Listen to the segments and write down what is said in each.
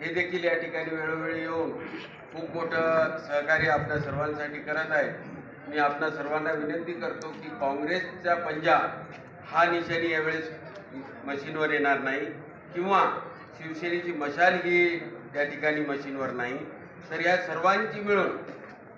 हे देखील या ठिकाणी वेळोवेळी येऊन खूप मोठं सहकार्य आपल्या सर्वांसाठी करत आहे मी आपल्या सर्वांना विनंती करतो की काँग्रेसचा पंजा हा निशाणी यावेळेस मशीनवर येणार नाही किंवा शिवसेनेची मशाल ही त्या ठिकाणी मशीनवर नाही. तर या सर्वांची मिळून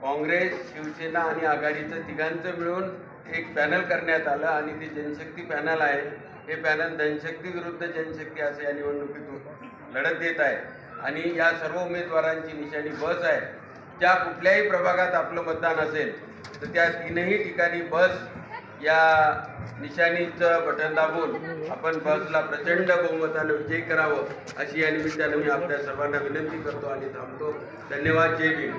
काँग्रेस शिवसेना आणि आघाडीचं तिघांचं मिळून एक पॅनल करण्यात आलं आणि ते जनशक्ती पॅनल आहे. हे पॅनल जनशक्ती विरुद्ध जनशक्ती असे या निवडणुकीत लढत देत आहे. आणि या सर्व उमेदवारांची निशाणी बस आहे. ज्या कुठल्याही प्रभागात आपलं मतदान असेल तर त्या तीनही ठिकाणी बस या निशाणीचं बटन दाबून आपण बसला प्रचंड बहुमतानं विजयी करावं अशी या निमित्तानं मी आपल्या सर्वांना विनंती करतो आणि थांबतो. धन्यवाद. जय भीम.